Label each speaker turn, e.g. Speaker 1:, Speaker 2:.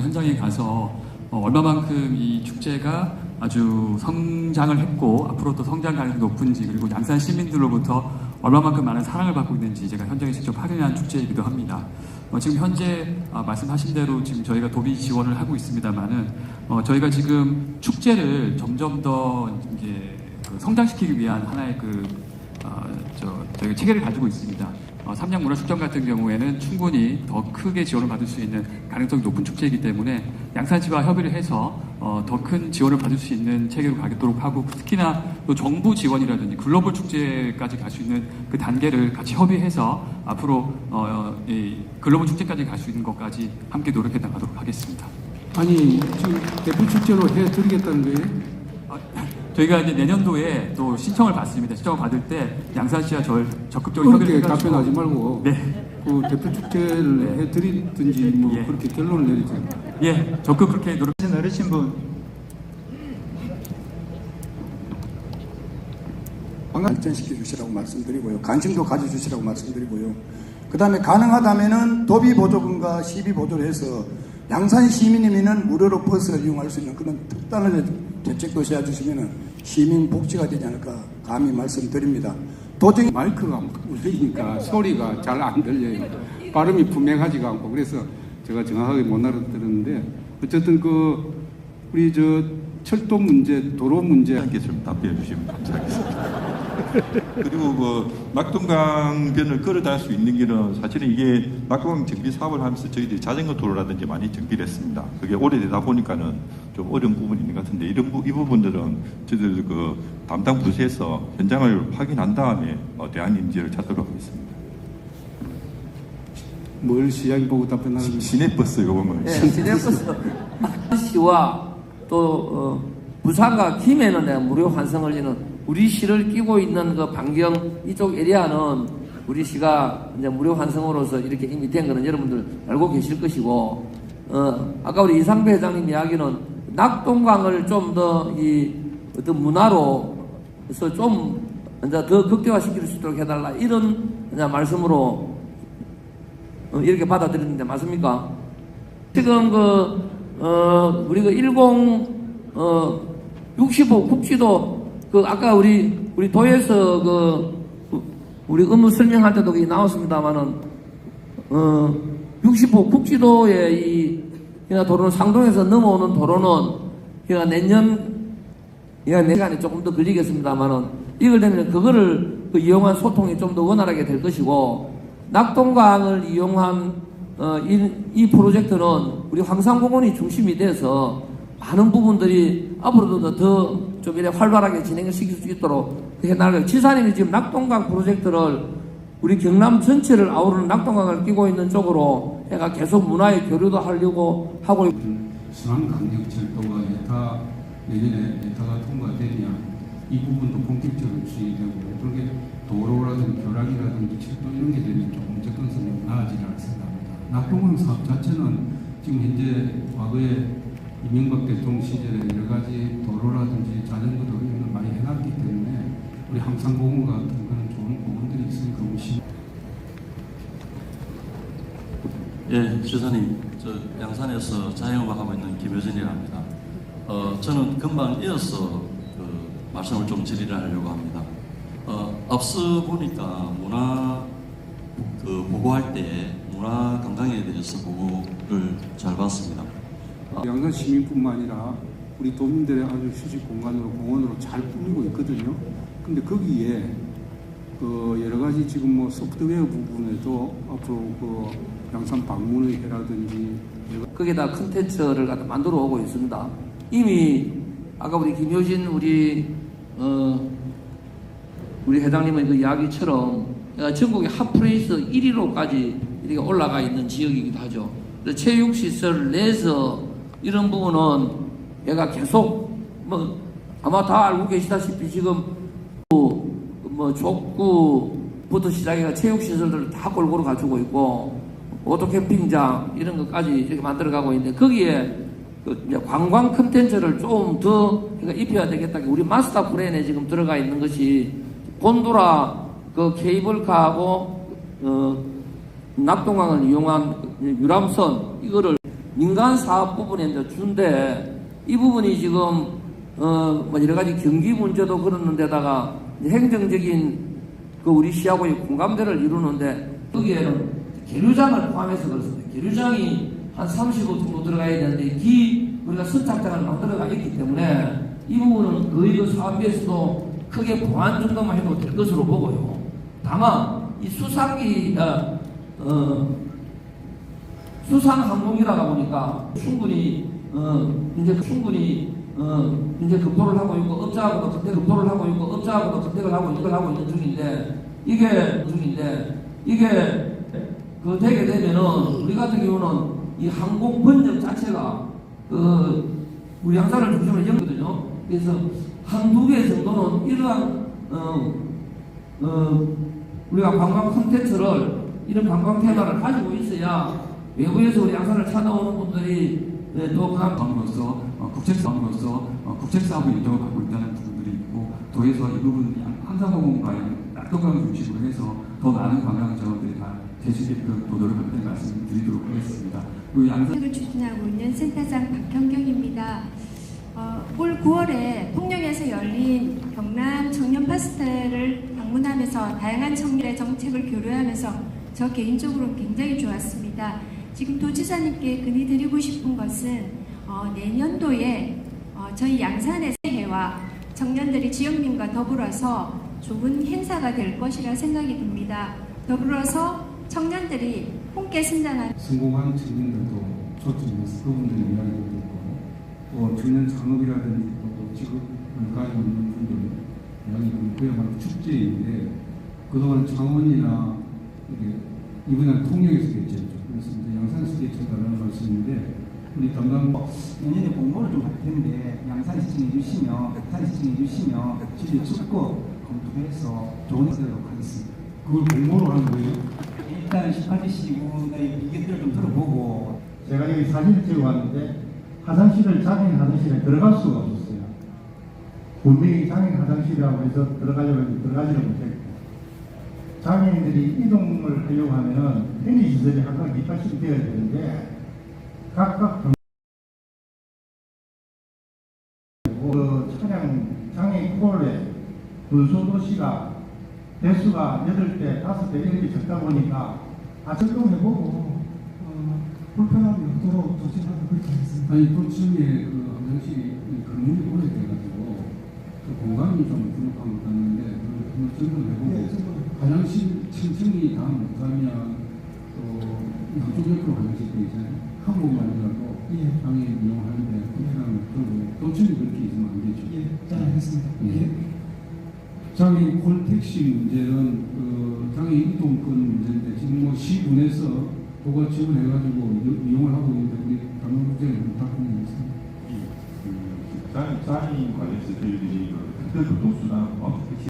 Speaker 1: 현장에 가서 어, 얼마만큼 이 축제가 아주 성장을 했고 앞으로 또 성장 가능성이 높은지 그리고 양산 시민들로부터 얼마만큼 많은 사랑을 받고 있는지 제가 현장에 직접 확인한 축제이기도 합니다. 어, 지금 현재 아, 말씀하신 대로 지금 저희가 도비 지원을 하고 있습니다만은 어, 저희가 지금 축제를 점점 더 이제 그 성장시키기 위한 하나의 그 어, 저, 저희가 체계를 가지고 있습니다. 어, 삼양문화 축전 같은 경우에는 충분히 더 크게 지원을 받을 수 있는 가능성이 높은 축제이기 때문에 양산시와 협의를 해서 어, 더 큰 지원을 받을 수 있는 체계로 가겠도록 하고 특히나 또 정부 지원이라든지 글로벌 축제까지 갈 수 있는 그 단계를 같이 협의해서 앞으로 어, 이 글로벌 축제까지 갈 수 있는 것까지 함께 노력해 나가도록 하겠습니다.
Speaker 2: 아니 지금 대표 축제로 해드리겠다는 거예요?
Speaker 1: 아, 저희가 이제 내년도에 또 신청을 받습니다. 신청을 받을 때 양산시와 절 적극적으로
Speaker 2: 그렇게
Speaker 1: 협의를 해가지고
Speaker 2: 답변하지 말고
Speaker 1: 네.
Speaker 2: 그 대표 축제를 해드리든지 뭐
Speaker 1: 예.
Speaker 2: 그렇게 결론을 내리세요.
Speaker 1: 예, 적극 그렇게 노력.
Speaker 3: 어르신 분
Speaker 4: 발전시켜 주시라고 말씀드리고요. 관심도 가져주시라고 말씀드리고요. 그 다음에 가능하다면은 도비 보조금과 시비 보조를 해서 양산 시민이면은 무료로 버스를 이용할 수 있는 그런 특단의 대책도 세워주시면은 시민 복지가 되지 않을까 감히 말씀드립니다. 도저히
Speaker 2: 마이크가 울리니까 소리가 잘 안 들려요. 발음이 분명하지가 않고 그래서 제가 정확하게 못 알아들었는데 어쨌든 그 우리 저 철도 문제, 도로 문제
Speaker 5: 함께 좀 답변해 주시면 감사하겠습니다. 그리고 그 낙동강변을 걸어다닐 수 있는 길은 사실은 이게 낙동강 정비 사업을 하면서 저희들이 자전거 도로라든지 많이 정비를 했습니다. 그게 오래되다 보니까는 좀 어려운 부분이 있는 것 같은데 이런 부, 이 부분들은 저희들 그 담당 부서에서 현장을 확인한 다음에 어, 대안 인지를 찾도록 하겠습니다.
Speaker 2: 뭘 시야기 보고 답변하는?
Speaker 5: 시내버스 이거 보면
Speaker 6: 예, 시내버스 시와 또 어, 부산과 김해는 내가 무료 환승을 이는 우리 시를 끼고 있는 그 반경 이쪽 에리아는 우리 시가 이제 무료 환승으로서 이렇게 이미 된 거는 여러분들 알고 계실 것이고 어, 아까 우리 이상배 회장님 이야기는 낙동강을 좀 더 이 어떤 문화로서 좀 이제 더 극대화시킬 수 있도록 해달라 이런 이제 말씀으로 어, 이렇게 받아들이는데 맞습니까? 지금 그, 어, 우리 그 10, 어, 65 국지도 그 아까 우리, 우리 도에서 그, 우리 업무 설명할 때도 나왔습니다만은, 어, 65 국지도의 이, 그러니까 도로는 상동에서 넘어오는 도로는, 그러니까 내년, 그러니까 내 시간이 조금 더 걸리겠습니다만은, 이걸 되면 그거를 그 이용한 소통이 좀 더 원활하게 될 것이고, 낙동강을 이용한 어, 이, 이 프로젝트는 우리 황산공원이 중심이 돼서 많은 부분들이 앞으로도 더 좀 이렇게 활발하게 진행을 시킬 수 있도록 해나갈 지사님이 지금 낙동강 프로젝트를 우리 경남 전체를 아우르는 낙동강을 끼고 있는 쪽으로 해가 계속 문화의 교류도 하려고 하고 있-
Speaker 2: 순환강력철도가 예타 내년에 예타가 통과되면 이 부분도 본격적으로 진행되고 그렇게 도로라든지 교량이라든지 철도 이런 게 되면 조금 접근성이 나아지지 않습니다. 낙동강 사업 자체는 지금 현재 과거에 이명박 대통령 시절에 여러 가지 도로라든지 자전거 도로 이런 걸 많이 해놨기 때문에 우리 항상공원 같은 그런 좋은 부분들이 있으니까 우리 시
Speaker 7: 예, 주사님, 저 양산에서 자영업을 하고 있는 김효진이라 합니다. 어, 저는 금방 이어서 그 말씀을 좀 질의를 하려고 합니다. 어, 앞서 보니까 문화 그 보고할 때 문화 관광에 대해서 보고를 잘 봤습니다.
Speaker 2: 양산 시민뿐만 아니라 우리 도민들의 아주 휴식 공간으로 공원으로 잘 꾸미고 있거든요. 근데 거기에 그 여러 가지 지금 뭐 소프트웨어 부분에도 앞으로 그 양산 방문의 회라든지 여러
Speaker 6: 거기다 컨텐츠를 갖다 만들어 오고 있습니다. 이미 아까 우리 김효진 우리 어 우리 회장님의 그 이야기처럼 어, 전국의 핫플레이스 1위로까지 이렇게 올라가 있는 지역이기도 하죠. 체육시설 내에서 이런 부분은 얘가 계속 뭐 아마 다 알고 계시다시피 지금 뭐 족구부터 시작해서 체육시설들을 다 골고루 갖추고 있고 오토 캠핑장 이런 것까지 이렇게 만들어가고 있는데 거기에 그 관광 컨텐츠를 좀 더 입혀야 되겠다. 우리 마스터 플랜에 지금 들어가 있는 것이 곤도라 그 케이블카하고 어, 낙동강을 이용한 유람선 이거를 민간 사업 부분에 이제 준데 이 부분이 지금 어뭐 여러 가지 경기 문제도 그러는데다가 행정적인 그 우리 시하고의 공감대를 이루는데 거기에는 계류장을 포함해서 그렇습니다. 계류장이 한 35 정도 들어가야 되는데 기 우리가 선착장을 만들어가 있기 때문에 이 부분은 거의 그 사업비에서도 크게 보완 정도만 해도 될 것으로 보고요. 다만 이 수상기 어, 어, 수상 항목이라다 보니까 충분히 어, 이제 충분히 어, 이제 급도를 하고 있고 업자하고도 그때 급도를 하고 있고 업자하고도 그때를 하고 이걸 하고 있는 중인데 이게 중인데 이게 그 되게 되면은 우리 같은 경우는 이 항공 번역 자체가 그 우리 양산을 중심으로 연거든요. 그래서 한두 개 정도는 이러한 어, 어, 우리가 관광 콘텐츠를 이런 관광 테마를 가지고 있어야 외부에서 우리 양산을 찾아오는 분들이 네, 또 그한
Speaker 1: 방으로서 어, 국책사업으로서 어, 국책사업의 인정을 받고 있다는 부분들이 있고 도에서 이 부분 항상공원과의 낙동강을 중심으로 해서 더 많은 관광 자원들이 다 제시되게끔 또 노력하는 말씀 드리도록 하겠습니다. 그리고 양산
Speaker 3: 을 추진하고 있는 센터장 박현경입니다. 어, 올 9월에 통영에서 열린 경남 청년 파스텔을 방문하면서 다양한 청년의 정책을 교류하면서 저 개인적으로는 굉장히 좋았습니다. 지금 도지사님께 건의드리고 싶은 것은 어, 내년도에 어, 저희 양산의 새해와 청년들이 지역민과 더불어서 좋은 행사가 될 것이라 생각이 듭니다. 더불어서 청년들이 함께 성장하는
Speaker 2: 성공한 청년들도 초청해서 그분들의 이야기도 듣고 또 청년 창업이라든지 또 직업을 가지고 있는 분들 이야기도 그야말로 축제인데 그동안 창원이나 이게 이번엔 통영에서 개최했죠. 그래서 이제 양산에서 개최했다는 말씀인데 우리 담당
Speaker 8: 내년에 공모를 좀 할 텐데 양산 시청해 주시면 백산 시청해 주시면 저희 적극 검토해서 좋은 해도록 하겠습니다.
Speaker 2: 그걸 공모로 하는 거예요.
Speaker 8: 일단 18대 시군의 의견들을 좀 들어보고
Speaker 9: 제가 여기 사진을 찍어 왔는데 화장실을 장애인 화장실에 들어갈 수가 없었어요. 분명히 장애인 화장실이라고 해서 들어가려고 했는데 들어가지를 못했고 장애인들이 이동을 하려고 하면은 편의 시설이 항상 밑받침이 되어야 되는데 각각 그 차량 장애인 콜에 분소도시가 대수가 8대, 5대 이렇게 적다 보니까 아, 적용해보고 어, 불편함이 없도록 조치하고 그렇게 하겠습니다.
Speaker 2: 아니 도층에 그 화장실이 근문이 오래돼가지고 그 공간이 좀 부족한 것 같는데 그걸 한번 점검해보고
Speaker 9: 네,
Speaker 2: 화장실 층층이 다 못하면 또 양쪽 옆으로 화장실 돼 있잖아요 한 곳만이라도
Speaker 9: 예.
Speaker 2: 장애인 이용하는데 없고 도층이 그렇게 있으면 안 되죠
Speaker 9: 예, 잘 알겠습니다.
Speaker 2: 예. 장애인 콜택시 문제는 그 장애인 이동권 문제인데 지금 뭐 시군에서 도가 지원해가지고 이- 이용을 하고 있는데 우리 담당국장님 부탁드리겠습니다.
Speaker 5: 그 장애인 관련해서 저희들이 그 특별 교통수단 어떻게